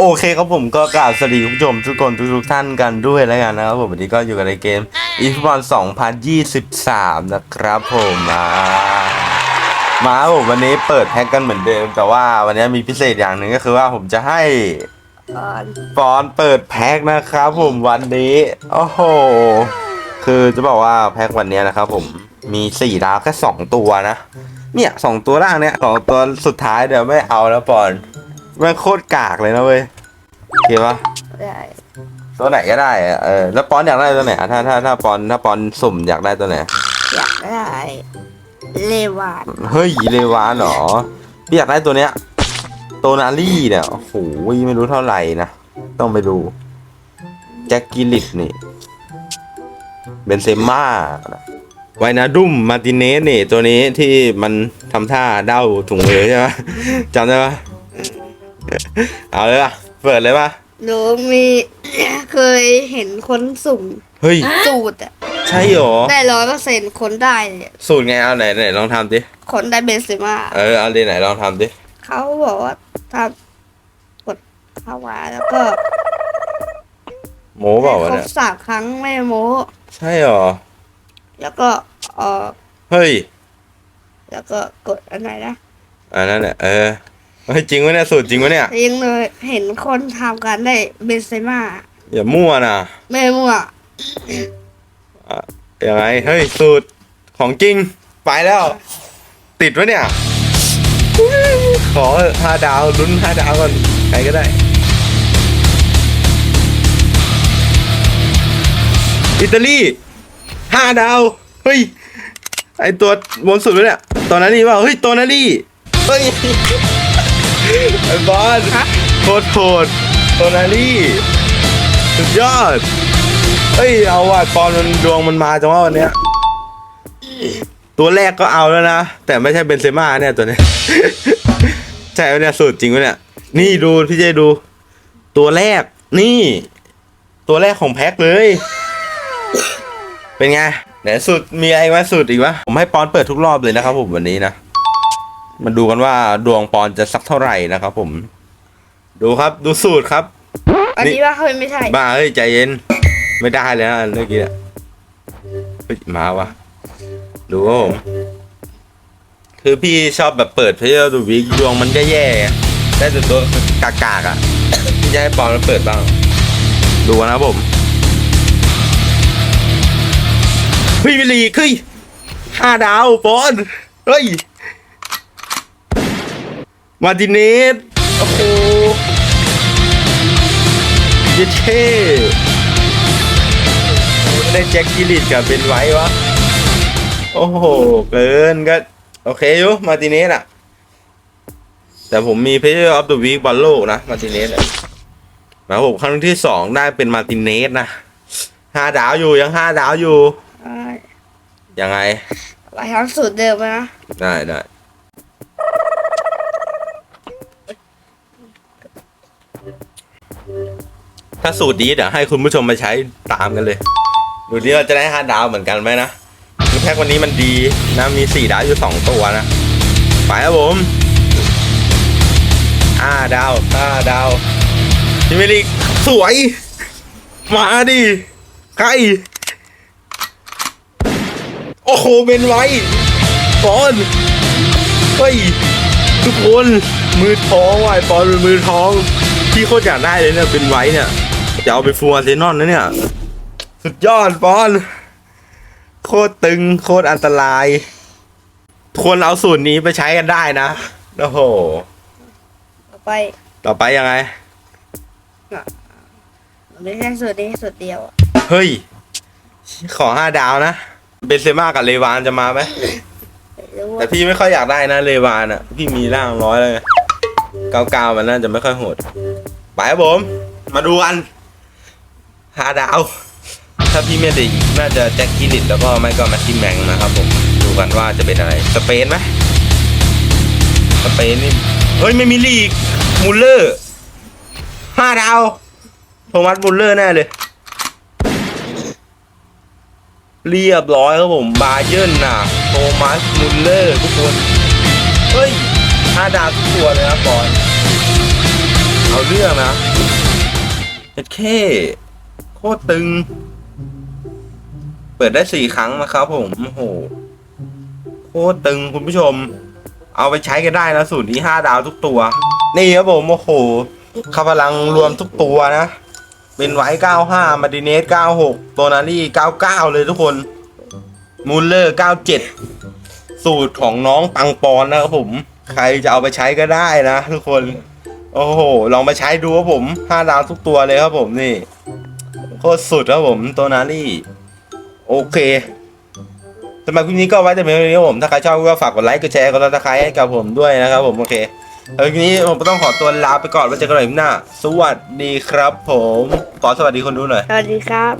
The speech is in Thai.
โอเคครับผมก็กราบสวัสดีคุณผู้ชมทุกคนทุกๆท่านกันด้วยแล้วกันนะครับผมวันนี้ก็อยู่กันในเกมอีฟบอล2023 นะครับผมมามาครับผมวันนี้เปิดแพ็กกันเหมือนเดิม แต่ว่าวันนี้มีพิเศษอย่างหนึ่งก็คือว่าผมจะให้ก่อนฟอนเปิดแพ็กนะครับผมวันนี้โอ้โหคือจะบอกว่าแพ็กวันนี้นะครับผมมีสี่ดาวแค่สองตัวนะ เนี่ยสองตัวล่างเนี่ยสองตัวสุดท้ายเดี๋ยวไม่เอาแล้วปอน แม่งโคตรกากเลยนะเว้ยโอเคปะได้ตัวไหนก็ได้อะเออแล้วปอนอยากได้ตัวไหนอะถ้าถ้าถ้าปอนถ้าปอนสุ่มอยากได้ตัวไหนอยากได้ เลวานเฮ้ยเลวานเหรอพี่อยากได้ตัวเนี้ยโตนาลี่เนี่ยโอ้โหไม่รู้เท่าไหร่นะต้องไปดูแจ็คกิลิตนี่เบนเซม่าไวนาดุมมาร์ติเนสนี่ ตัวนี้ที่มันทำท่าเด้าถุงมือใช่ไหมจำได้ปะ เอาเลยป่ะ เปิดเลยป่ะ หนูมีเคยเห็นคนสุ่มเฮ้ย สูตรอะใช่เหรอ ได้ร้อยเปอร์เซ็นต์คนได้เนี่ยสูตรไง เอาไหนไหนลองทำดิ คนได้เบนซิม่าเออ เอาดีไหนลองทำดิ เขาบอกว่าทำกดเข้ามาแล้วก็โม้เปล่าวะครเนี่บยสามครั้งไม่โม้ใช่เหรอ แล้วก็เออเฮ้ย แล้วก็กดอันไหนนะ อันนั้นแหละ เออ เฮ้ยจริงวะเนี่ยสูตรจริงวะเนี่ยยังเลยเห็นคนทำกันได้เบนซิม่าอย่ามั่วนะไม่มั่วยังไงเฮ้ยสูตรของจริงไปแล้ว ติดวะเนี่ย ขอห้าดาวลุ้นห้าดาวก่อนใครก็ได้อิตาลีห้าดาว เฮ้ย ไอตัวบนสุดเลยเนี่ยตัวนั้นนี่ว่า เฮ้ย ตัวนั้นนี่เฮ้ย ไอบอลฮะ โคตรโหดตัวนั้นนี่สุดยอดเฮ้ย เอาว่ะปอนมันดวงมันมาจังว่าวันเนี้ย ตัวแรกก็เอาแล้วนะ แต่ไม่ใช่เบนเซม่าเนี่ยตัวเนี้ย ใช่ไหมเนี่ยสูตรจริงวะเนี่ย นี่ดูพี่เจดู ตัวแรก นี่ ตัวแรกของแพ็คเลย เป็นไงไหนสูตรมีอะไรมาสูตรอีกวะผมให้ปอนเปิดทุกรอบเลยนะครับผมวันนี้นะ มาดูกันว่าดวงปอนจะสักเท่าไหร่นะครับผม ดูครับดูสูตรครับ อันนี้ว่าเฮ้ยไม่ใช่ บ้าเฮ้ยใจเย็น ไม่ได้เลยนะเมื่อกี้อะเฮ้ยมาวะดูครับผมคือพี่ชอบแบบเปิดเพจดูวิกดวงมันก็แย่ได้แต่ตัวกากๆอะพี่จะให้ปอนมันเปิดบ้าง ดูนะครับผมเฮ้ยวิลีกเฮ้ยห้าดาวปอนเฮ้ย มาร์ติเนสโอ้โหเยเช่ได้แจ็คกิลิตกับเป็นไว้วะ โอ้โห เกินก็ โอเคอยู่มาร์ติเนสอะแต่ผมมีเพจออฟเดอะวีคบอลโลกนะ มาร์ติเนสอะมาผมครั้งที่สองได้เป็นมาร์ติเนสนะห้าดาวอยู่ยังห้าดาวอยู่อ่ายังไงไปทำสูตรเดิมนะ ได้ได้ ถ้าสูตรนี้เดี๋ยวให้คุณผู้ชมมาใช้ตามกันเลย ดูดิเราจะได้ห้าดาวเหมือนกันไหมนะคือแพ็กวันนี้มันดีนะมีสี่ดาวอยู่สองตัวนะ ไปครับผมห้าดาวห้าดาวพิมยร์ลิกสวย มาดิใครโอ้โหเป็นไว้ปอนเฮ้ยทุกคนมือท้องว่ะไอ้ปอนเป็นมือท้องพี่โคตรอยากได้เลยเนี่ยเป็นไว้เนี่ย จะเอาไปฟูอาร์เซนอลนะเนี่ย สุดยอดปอนโคตรตึงโคตรอันตราย ควรเอาสูตรนี้ไปใช้กันได้นะ โอ้โห ต่อไปต่อไปยังไงไม่ใช่สูตรนี้สูตรเดียวอะเฮ้ย ขอห้าดาวนะ เบนเซม่ากับเลวานจะมาไหม ไม่รู้แต่ว่าพี่ไม่ค่อยอยากได้นะเลวานอะพี่มีร่างร้อยเลยเก้าเก้ามันน่าจะไม่ค่อยโหด ไปครับผม มาดูกัน หาดาว ถ้าพี่ไม่ได้อีกน่าจะแจ็คกิลิตแล้วก็ไม่ก็แมคคิมแมงนะครับผม ดูกันว่าจะเป็นอะไร สเปนไหมสเปนนี่ เฮ้ย ไม่มีลีกมูลเลอร์ห้าดาว โทมัสมูลเลอร์แน่เลย เรียบร้อยครับผม บาเยิร์นน่ะโทมัสมุลเลอร์ทุกคน เฮ้ยห้าดาวทุกตัวเลยนะบอลเอาเรื่องนะเจ็ดเค โคตรตึง เปิดได้สี่ครั้งนะครับผมโอ้โหโคตรตึงคุณผู้ชม เอาไปใช้กันได้นะสูตรนี้ห้าดาวทุกตัว นี่ครับผมโอ้โหข้าพลังรวมทุกตัวนะเป็นไว้เก้าห้ามาดิเนสเก้าหกโตนารี่เก้าเก้าเลยทุกคนมูลเลอร์เก้าเจ็ดสูตรของน้องปังปอนนะครับผม ใครจะเอาไปใช้ก็ได้นะทุกคน โอ้โห ลองไปใช้ดูครับผมห้าดาวทุกตัวเลยครับผมนี่ โคตรสุดครับผมโตนารี่โอเคสำหรับคลิปนี้ก็ไว้แต่เพียงเท่านี้ผมถ้าใครชอบก็ฝากกดไลค์กดแชร์กดติดตามให้กับผมด้วยนะครับผมโอเคแล้วคลิปนี้ผมก็ต้องขอตัวลาไปก่อนไว้เจอกันใหม่คลิปหน้า สวัสดีครับ ผมขอสวัสดีคนดูหน่อยสวัสดีครับ